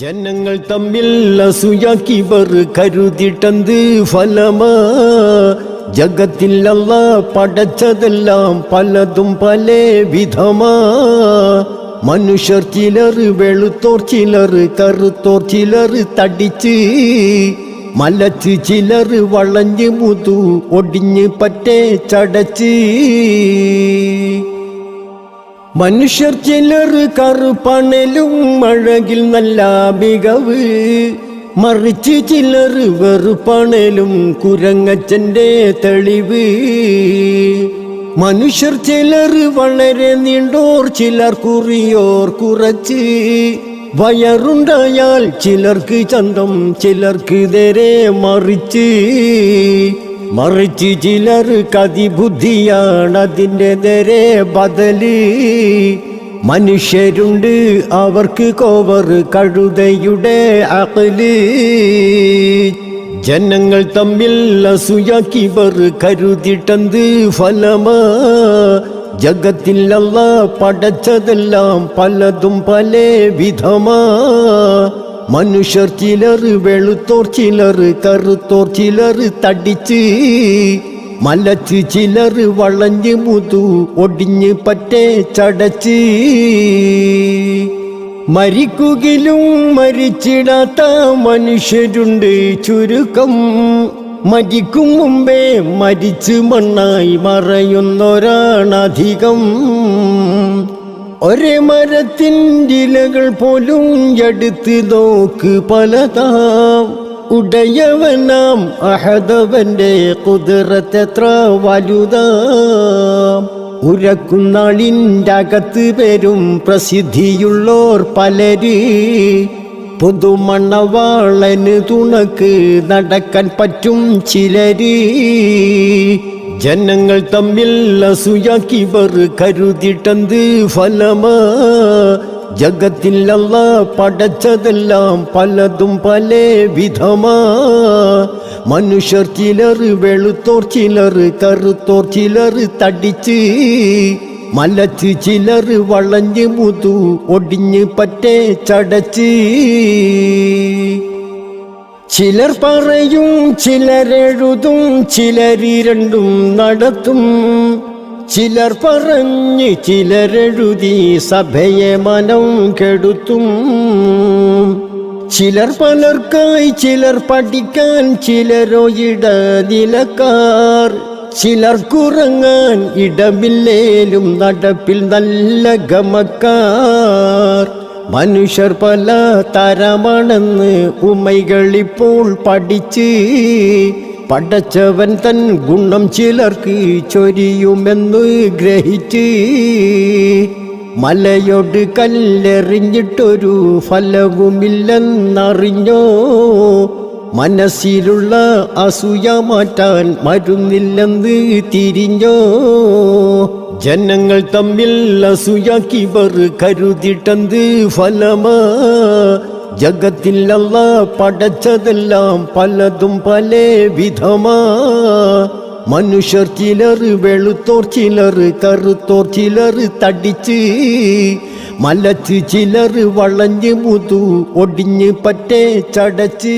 ജനങ്ങൾ തമ്മിൽ അസൂയാക്കിവർ കരുതിട്ടന്ത് ഫലമാ? ജഗത്തിൽ അല്ല പടച്ചതെല്ലാം പലതും പല വിധമാ. മനുഷ്യർ ചിലർ വെളുത്തോർ ചിലർ കറുത്തോർ ചിലർ തടിച്ച്. മലച്ച് ചിലർ വളഞ്ഞ് മുതു ഒടിഞ്ഞ് പറ്റേ ചടച്ച്. മനുഷ്യർ ചിലർ കറുപ്പണലും അഴകിൽ നല്ല മികവ്. മറിച്ച് ചിലർ വെറുപ്പണലും കുരങ്ങച്ചന്റെ തെളിവ്. മനുഷ്യർ ചിലർ വളരെ നീണ്ടോർ ചിലർ കുറിയോർ കുറച്ച്. വയറുണ്ടായാൽ ചിലർക്ക് ചന്തം ചിലർക്ക് നേരെ മറിച്ച്. മറിച്ച് ചിലർ കതിബുദ്ധിയാണ് അതിന്റെ നേരെ ബദൽ. മനുഷ്യരുണ്ട് അവർക്ക് കോവർ കഴുതയുടെ അകൽ. ജനങ്ങൾ തമ്മിൽ അസുയാക്കിവർ കരുതിട്ടന്ത് ഫലമ? ജഗത്തിൽ അല്ല പടച്ചതെല്ലാം പലതും പല വിധമാ മനുഷ്യർ ചിലർ വെളുത്തോർ ചിലർ കറുത്തോർ ചിലർ തടിച്ച്. മലച്ച് ചിലർ വളഞ്ഞ് മുതു ഒടിഞ്ഞ് പറ്റേ ചടച്ച്. മരിക്കുകിലും മരിച്ചിടാത്ത മനുഷ്യരുണ്ട് ചുരുക്കം. മരിക്കും മുമ്പേ മരിച്ച് മണ്ണായി മറയുന്നൊരാണധികം. ഒരേ മരത്തിന്റെ ഇലകൾ പോലും എടുത്ത് നോക്ക് പലതാം. ഉടയവനാം അഹദവന്റെ കുതിരത്തെത്ര വലുതാം. ഉരക്കുന്നാളിന്റെ അകത്ത് പേരും പ്രസിദ്ധിയുള്ളോർ പലര്. പുതുമണ്ണവാളന് തുണക്ക് നടക്കാൻ പറ്റും ചിലര്. ജനങ്ങൾ തമ്മിൽ അസൂയാക്കിവർ കരുതിട്ടന്ത് ഫലമാ. ജഗത്തിൽ അല്ല പടച്ചതെല്ലാം പലതും പല വിധമാ. മനുഷ്യർ ചിലർ വെളുത്തോർ ചിലർ കറുത്തോർ ചിലർ തടിച്ച്. മലച്ച് ചിലർ വളഞ്ഞ് മുതു ഒടിഞ്ഞ് പറ്റേ ചടച്ച്. ചിലർ പറയും ചിലരെഴുതും ചിലരിരണ്ടും നടത്തും. ചിലർ പറഞ്ഞ് ചിലരെഴുതി സഭയെ മനം കെടുത്തും. ചിലർ പലർക്കായി ചിലർ പഠിക്കാൻ ചിലരോ ഇട നിലക്കാർ. ചിലർക്കുറങ്ങാൻ ഇടമില്ലേലും നടപ്പിൽ നല്ല ഗമക്കാർ. മനുഷ്യർ പല തരമാണെന്ന് ഉമ്മകളിപ്പോൾ പഠിച്ച് പടച്ചവൻ തൻ ഗുണം ചിലർക്ക് ചൊരിയുമെന്ന് ഗ്രഹിച്ച് മലയോട് കല്ലെറിഞ്ഞിട്ടൊരു ഫലവുമില്ലെന്നറിഞ്ഞോ മനസ്സിലുള്ള അസൂയ മാറ്റാൻ മരുന്നില്ലെന്ന് തിരിഞ്ഞോ? ജനങ്ങൾ തമ്മിൽ അസൂയാക്കിവർ കരുതിട്ടന്ത് ഫലമാ? ജഗത്തിൽ അല്ല പടച്ചതെല്ലാം പലതും പല വിധമാ. മനുഷ്യർ ചിലർ വെളുത്തോർ ചിലർ കറുത്തോർ ചിലർ തടിച്ച് മലച്ച് ചിലർ വളഞ്ഞ് മുതു ഒടിഞ്ഞ് പറ്റേ ചടച്ച്.